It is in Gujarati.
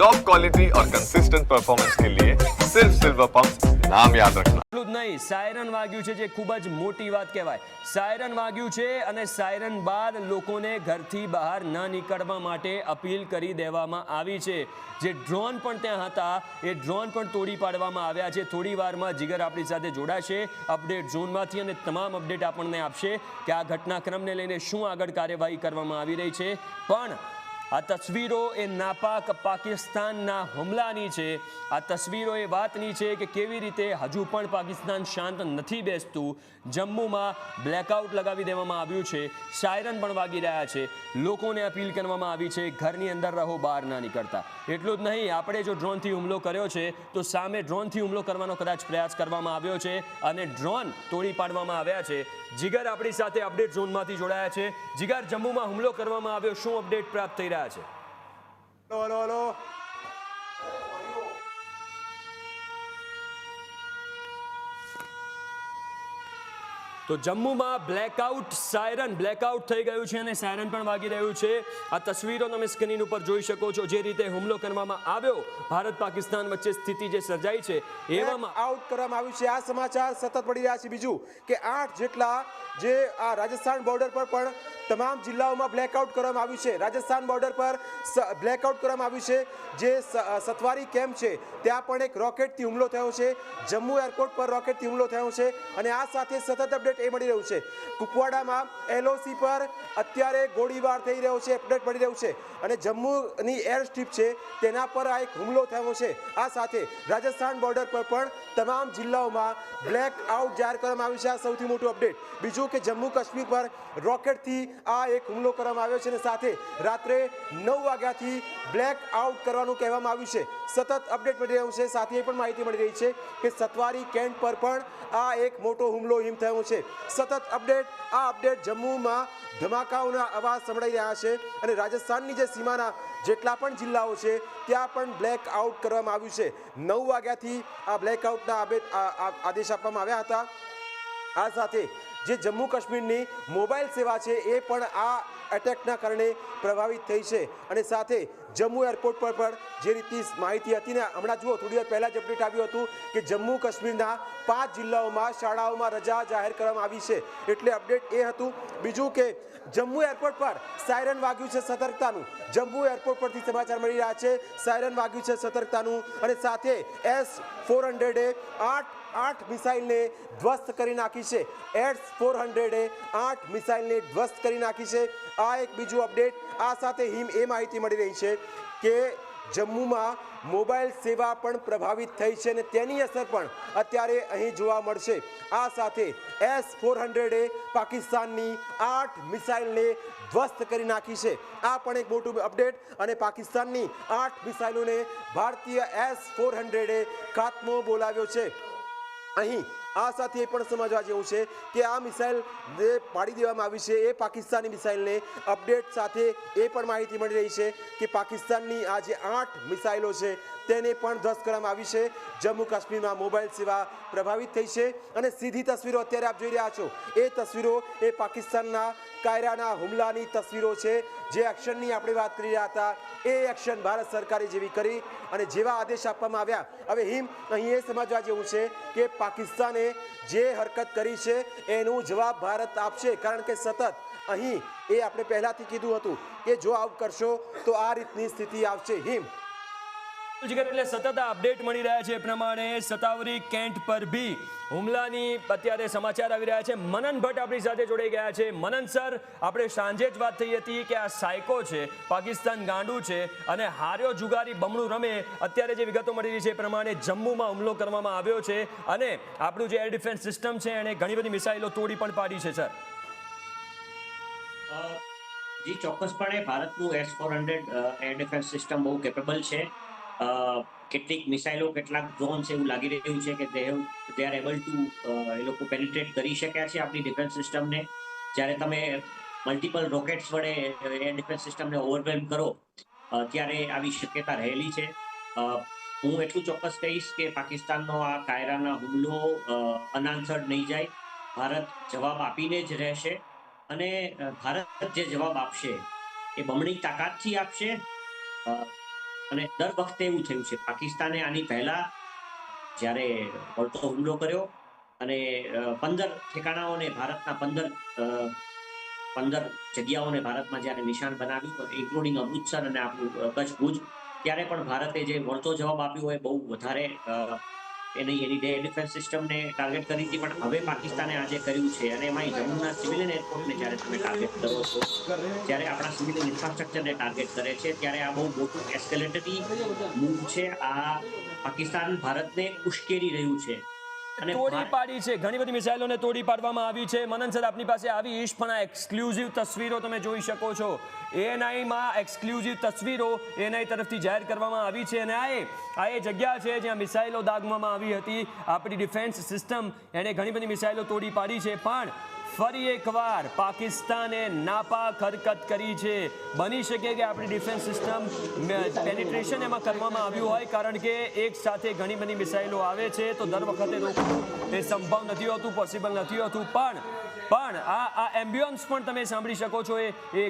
टॉप क्वालिटी और कंसिस्टेंट परफॉर्मेंस के लिए सिर्फ सिल्वर पंप नाम याद रखना એટલું જ નહીં સાયરન વાગ્યું છે જે ખૂબ જ મોટી વાત કહેવાય સાયરન વાગ્યું છે અને સાયરન બાદ લોકોને ઘરથી બહાર ન નીકળવા માટે અપીલ કરી દેવામાં આવી છે જે ડ્રોન પણ ત્યાં હતા એ ડ્રોન પણ તોડી પાડવામાં આવ્યા છે થોડી વારમાં જીગર આપણી સાથે જોડાશે અપડેટ ઝોનમાંથી અને તમામ અપડેટ આપણને આપશે કે આ ઘટનાક્રમને લઈને શું આગળ કાર્યવાહી કરવામાં આવી રહી છે પણ આ તસવીરો એ નાપાક પાકિસ્તાનના હુમલાની છે. આ તસવીરો એ વાતની છે કે કેવી રીતે હજુ પણ પાકિસ્તાન શાંત નથી બેસતું. જમ્મુમાં બ્લેકઆઉટ લગાવી દેવામાં આવ્યું છે. સાયરન પણ વાગી રહ્યા છે. લોકોને અપીલ કરવામાં આવી છે, ઘરની અંદર રહો, બહાર ના નીકળતા. એટલું જ નહીં, આપણે જો ડ્રોનથી હુમલો કર્યો છે, તો સામે ડ્રોનથી હુમલો કરવાનો કદાચ પ્રયાસ કરવામાં આવ્યો છે અને ડ્રોન તોડી પાડવામાં આવ્યા છે. જીગર આપણી સાથે અપડેટ ઝોનમાંથી જોડાયા છે. જીગર, જમ્મુમાં હુમલો કરવામાં આવ્યો. શું અપડેટ પ્રાપ્ત થઈ રહ્યા piace. Alô, alô, alô. તો જમ્મુમાં બ્લેકઆઉટ સાયરન બ્લેકઆઉટ થઈ ગયું છે અને સાયરન પણ વાગી રહ્યું છે. આ તસવીરો તમે સ્ક્રીન ઉપર જોઈ શકો છો. જે રીતે હુમલો કરવામાં આવ્યો, ભારત પાકિસ્તાન વચ્ચે સ્થિતિ જે સર્જાઈ છે, એવામાં આઉટ કરવામાં આવ્યું છે. આ સમાચાર સતત પડી રહ્યા છે. બીજું કે આઠ જેટલા જે આ રાજસ્થાન બોર્ડર પર પણ તમામ જિલ્લાઓમાં બ્લેકઆઉટ કરવામાં આવ્યું છે. રાજસ્થાન બોર્ડર પર બ્લેકઆઉટ કરવામાં આવ્યું છે. જે સતવારી કેમ્પ છે, ત્યાં પણ એક રોકેટથી હુમલો થયો છે. જમ્મુ એરપોર્ટ પર રોકેટથી હુમલો થયો છે. અને આ સાથે સતત અપડેટ એ મળી રહ્યું છે. કુપવાડામાં એલઓસી પર અત્યારે ગોળીબાર થઈ રહ્યો છે, અપડેટ મળી રહ્યું છે. અને જમ્મુની એર સ્ટ્રીપ છે, તેના પર આ એક હુમલો થયો છે. આ સાથે રાજસ્થાન બોર્ડર પર પણ તમામ જિલ્લાઓમાં બ્લેક આઉટ જાહેર કરવામાં આવ્યું છે. આ સૌથી મોટું અપડેટ. બીજું કે જમ્મુ કાશ્મીર પર રોકેટથી આ એક હુમલો કરવામાં આવ્યો છે અને સાથે રાત્રે નવ વાગ્યાથી બ્લેક આઉટ કરવાનું કહેવામાં આવ્યું છે. સતત અપડેટ મળી રહ્યું છે. સાથે એ પણ માહિતી મળી રહી છે કે સતવારી કેન્ટ પર પણ આ એક મોટો હુમલો હિમ થયો છે. સતત અપડેટ, આ અપડેટ જમ્મુમાં ધમાકાઓના અવાજ સંભળાઈ રહ્યા છે અને રાજસ્થાનની જે સીમાના જેટલા પણ જિલ્લાઓ છે, ત્યાં પણ બ્લેક આઉટ કરવામાં આવ્યું છે. નવ વાગ્યાથી આ બ્લેક આઉટના આદેશ આપવામાં આવ્યા હતા. આ સાથે જે જમ્મુ કાશ્મીરની મોબાઈલ સેવા છે, એ પણ આ એટેકના કારણે પ્રભાવિત થઈ છે. અને સાથે જમ્મુ એરપોર્ટ પર પણ જે રીતની માહિતી હતી ને હમણાં જુઓ, થોડી વાર પહેલાં જ અપડેટ આવ્યું હતું કે જમ્મુ કાશ્મીરના પાંચ જિલ્લાઓમાં શાળાઓમાં રજા જાહેર કરવામાં આવી છે. એટલે અપડેટ એ હતું. બીજું કે જમ્મુ એરપોર્ટ પર સાયરન વાગ્યું છે સતર્કતાનું. જમ્મુ એરપોર્ટ પરથી સમાચાર મળી રહ્યા છે સાયરન વાગ્યું છે સતર્કતાનું અને સાથે એસ ફોર હંડ્રેડે આઠ આઠ મિસાઇલને ધ્વસ્ત કરી નાખી છે. એસ ફોર હંડ્રેડે આઠ મિસાઇલને ધ્વસ્ત કરી નાખી છે. આ એક બીજું અપડેટ આ સાથે હિમ એ માહિતી મળી રહી છે. કે જમ્મુમાં મોબાઈલ સેવા પણ પ્રભાવિત થઈ છે અને તેની અસર પણ અત્યારે અહીં જોવા મળશે. આ સાથે એસ ફોર હંડ્રેડે પાકિસ્તાનની આઠ મિસાઇલને ધ્વસ્ત કરી નાખી છે. આ પણ એક મોટું અપડેટ અને પાકિસ્તાનની આઠ મિસાઇલોને ભારતીય એસ ફોર હંડ્રેડે ખાત્મો બોલાવ્યો છે. અહીં આ સાથે એ પણ સમજવા જેવું છે કે આ મિસાઇલ જે પાડી દેવામાં આવી છે, એ પાકિસ્તાની મિસાઇલને અપડેટ સાથે એ પણ માહિતી મળી રહી છે કે પાકિસ્તાનની આ જે આઠ મિસાઇલો છે, તેને પણ ધ્વસ્ત કરવામાં આવી છે. જમ્મુ કાશ્મીરમાં મોબાઈલ સેવા પ્રભાવિત થઈ છે અને સીધી તસવીરો અત્યારે આપ જોઈ રહ્યા છો. એ તસવીરો એ પાકિસ્તાનના કાયરાના હુમલાની તસવીરો છે. જે એક્શનની આપણે વાત કરી રહ્યા હતા, એ એક્શન ભારત સરકારે જેવી કરી અને જેવા આદેશ આપવામાં આવ્યા. હવે હિમ અહીં એ સમજવા જેવું છે કે પાકિસ્તાને જે હરકત કરી છે, એનું જવાબ ભારત આપશે. કારણ કે સતત અહીં એ આપણે પહેલાથી કીધું હતું કે જો આવું કરશો તો આ રીતની સ્થિતિ આવશે. હિમ એટલે સતત અપડેટ મળી રહ્યા છે. એ પ્રમાણે સતાવરી કેન્ટ પર બી હુમલાની અત્યારે સમાચાર આવી રહ્યા છે. મનન ભટ્ટ આપણી સાથે જોડાઈ ગયા છે. મનન સર, આપણે સાંજે જ વાત થઈ હતી કે આ સાયકો છે, પાકિસ્તાન ગાંડું છે અને હાર્યો જુગારી બમણું રમે અત્યારે જે વિગતો મળી રહી છે એ પ્રમાણે જમ્મુમાં હુમલો કરવામાં આવ્યો છે અને આપણું જે એર ડિફેન્સ સિસ્ટમ છે એણે ઘણી બધી મિસાઇલો તોડી પણ પાડી છે, સર. જી, ચોક્કસપણે ભારતનું S four hundred air defence system બહુ કેપેબલ છે. કેટલીક મિસાઇલો, કેટલાક ડ્રોન્સ એવું લાગી રહ્યું છે કે they they are able to એ લોકો પેનિટ્રેટ કરી શક્યા છે આપણી ડિફેન્સ સિસ્ટમને જ્યારે તમે મલ્ટિપલ રોકેટ્સ વડે એર ડિફેન્સ સિસ્ટમને ઓવરવેલ્મ કરો ત્યારે આવી શક્યતા રહેલી છે. હું એટલું ચોક્કસ કહીશ કે પાકિસ્તાનનો આ કાયરાના હુમલો અનાન્સર્ડ નહીં જાય. ભારત જવાબ આપીને જ રહેશે અને ભારત જે જવાબ આપશે એ બમણી તાકાતથી આપશે. અને દર વખતે એવું થયું છે. પાકિસ્તાને આની પહેલા જ્યારે વળતો હુમલો કર્યો અને પંદર ઠેકાણાઓને ભારતના પંદર પંદર જગ્યાઓને ભારતમાં જ્યારે નિશાન બનાવ્યું ઇન્ક્લુડિંગ અમૃતસર અને આપણું કચ્છ ભુજ, ત્યારે પણ ભારતે જે વળતો જવાબ આપ્યો એ બહુ વધારે એની એની એર ડિફેન્સ સિસ્ટમને ટાર્ગેટ કરી હતી, પણ હવે પાકિસ્તાને આજે કર્યું છે, અને એમાં જમ્મુના સિવિલિયન એરપોર્ટને જ્યારે તમે ટાર્ગેટ કરો છો ત્યારે આપણા સિવિલિયન ઇન્ફ્રાસ્ટ્રક્ચરને ટાર્ગેટ કરે છે, ત્યારે આ બહુ મોટું એસ્કેલેટરી મૂવ છે. આ પાકિસ્તાન ભારતને ઉશ્કેરી રહ્યું છે. તોડી પાડી છે. ઘણી બધી મિસાઇલોને તોડી પાડવામાં આવી છે. મનન સર આપની પાસે આવી ઈશ પણ આ એક્સક્લુઝિવ તસવીરો તમે જોઈ શકો છો. એએનઆઈમાં એક્સક્લુઝિવ તસવીરો એએનઆઈ તરફથી જાહેર કરવામાં આવી છે અને આ એ આ એ જગ્યા છે જ્યાં મિસાઇલો દાગવામાં આવી હતી. આપણી ડિફેન્સ સિસ્ટમ એણે ઘણી બધી મિસાઇલો તોડી પાડી છે. પણ ફરી એકવાર પાકિસ્તાને નાપાક હરકત કરી છે. બની શકે કે આપણી ડિફેન્સ સિસ્ટમ પેનિટ્રેશન એમાં કરવામાં આવ્યું હોય, કારણ કે એક સાથે ઘણી બધી મિસાઇલો આવે છે, તો દર વખતે એ સંભવ નથી હોતું, પોસિબલ નથી હોતું. પણ પણ આ આ એમ્બ્યુલન્સ પણ તમે સાંભળી શકો છો એ